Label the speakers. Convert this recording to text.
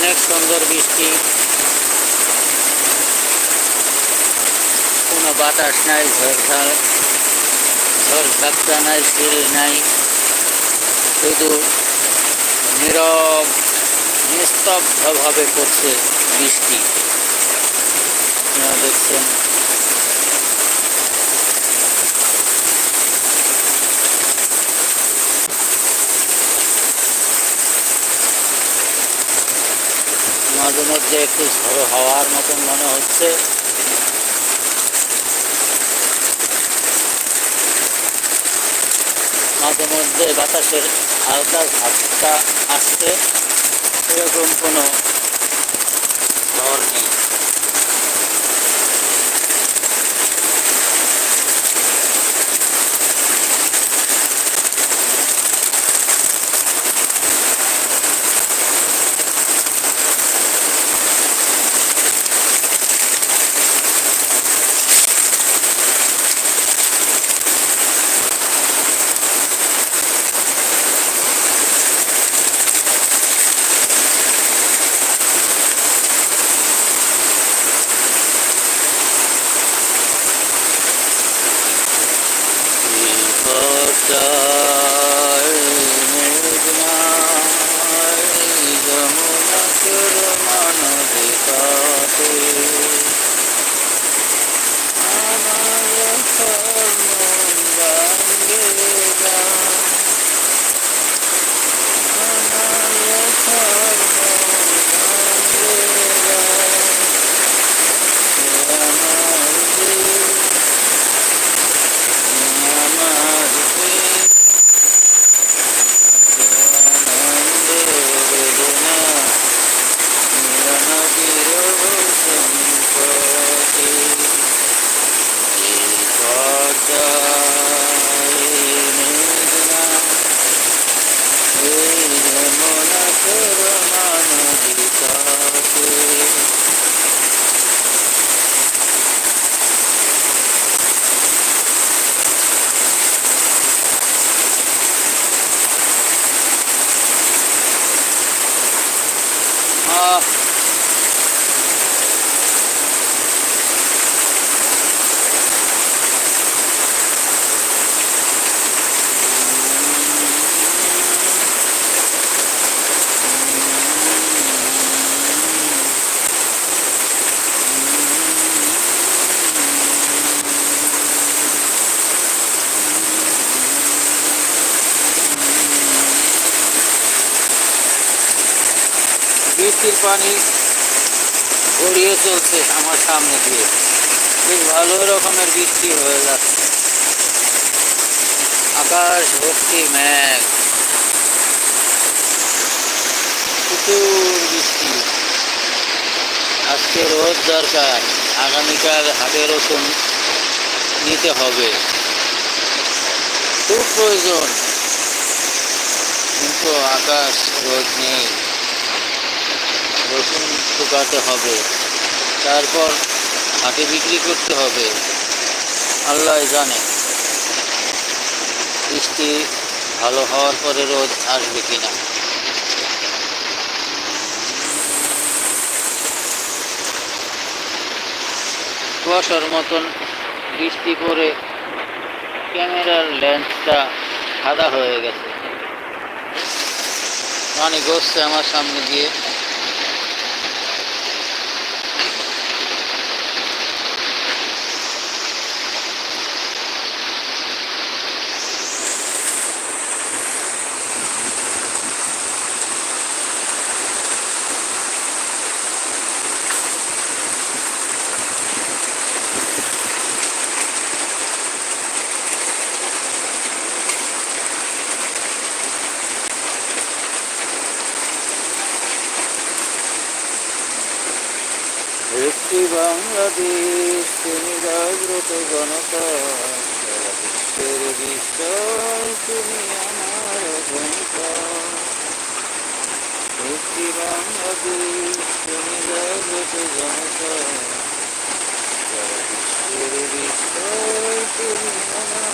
Speaker 1: সুন্দর বৃষ্টি। কোনো বাতাস নাই ঝড়ঝাল ঝড়ঝাপটা নাই, শিল নাই। শুধু নীরব, নিস্তব্ধভাবে পড়ছে বৃষ্টি। দেখছেন মাঝে মধ্যে একটু ঝড়ো হাওয়ার মতন মনে হচ্ছে। মাঝে মধ্যে বাতাসের হালকা ঝাপটা আসছে। এরকম কোনো ঝড় নেই বিপর্যয় মেঘনায় যমুনাকের বৃষ্টির পানি গড়িয়ে চলছে আমার সামনে দিয়ে। বেশ ভালো রকমের বৃষ্টি হয়ে যাচ্ছে। আকাশ ভর্তি মেঘ। প্রচুর বৃষ্টি। আজকে রোদ দরকার। আগামীকাল হাটে রসুন নিতে হবে। খুব প্রয়োজন। কিন্তু আকাশ রোদ নেই। শুকাতে হবে। তারপর হাটে বিক্রি করতে হবে। আল্লাহ জানে। বৃষ্টি ভালো হওয়ার পরে রোদ আসবে কিনা। কুয়াশার মতন বৃষ্টি পরে ক্যামেরার লেন্সটা সাদা হয়ে গেছে। পানি গসছে আমার সামনে দিয়ে একটি বাংলাদেশ তুমি জাগ্রত জনতা। বিশ্বের তুমি আমার ঘণ্টা একটি বাংলাদেশ তুমি জাগ্রত জনতা। বিশ্বের তুমি আমার